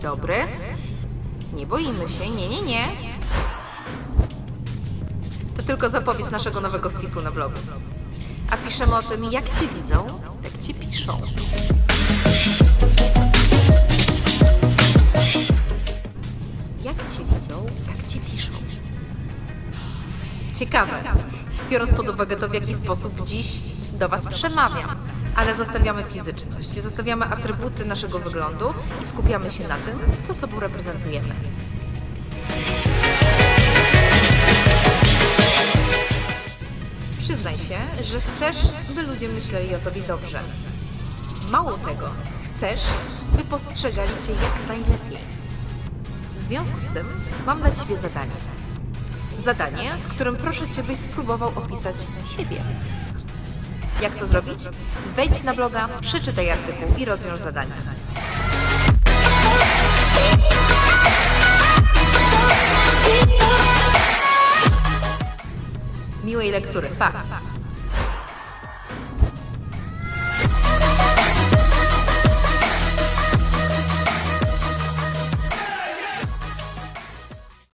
dobry. Nie boimy się, nie, nie, nie. To tylko zapowiedź naszego nowego wpisu na blogu. A piszemy o tym, jak cię widzą, jak cię piszą. Jak cię widzą, tak cię piszą. Ciekawe, biorąc pod uwagę to, w jaki sposób dziś do Was przemawiam. Ale zostawiamy fizyczność, zostawiamy atrybuty naszego wyglądu i skupiamy się na tym, co sobą reprezentujemy. Przyznaj się, że chcesz, by ludzie myśleli o Tobie dobrze. Mało tego, chcesz, by postrzegali Cię jak najlepiej. W związku z tym mam dla Ciebie zadanie. Zadanie, w którym proszę Cię, byś spróbował opisać siebie. Jak to zrobić? Wejdź na bloga, przeczytaj artykuł i rozwiąż zadanie. Miłej lektury. Pa!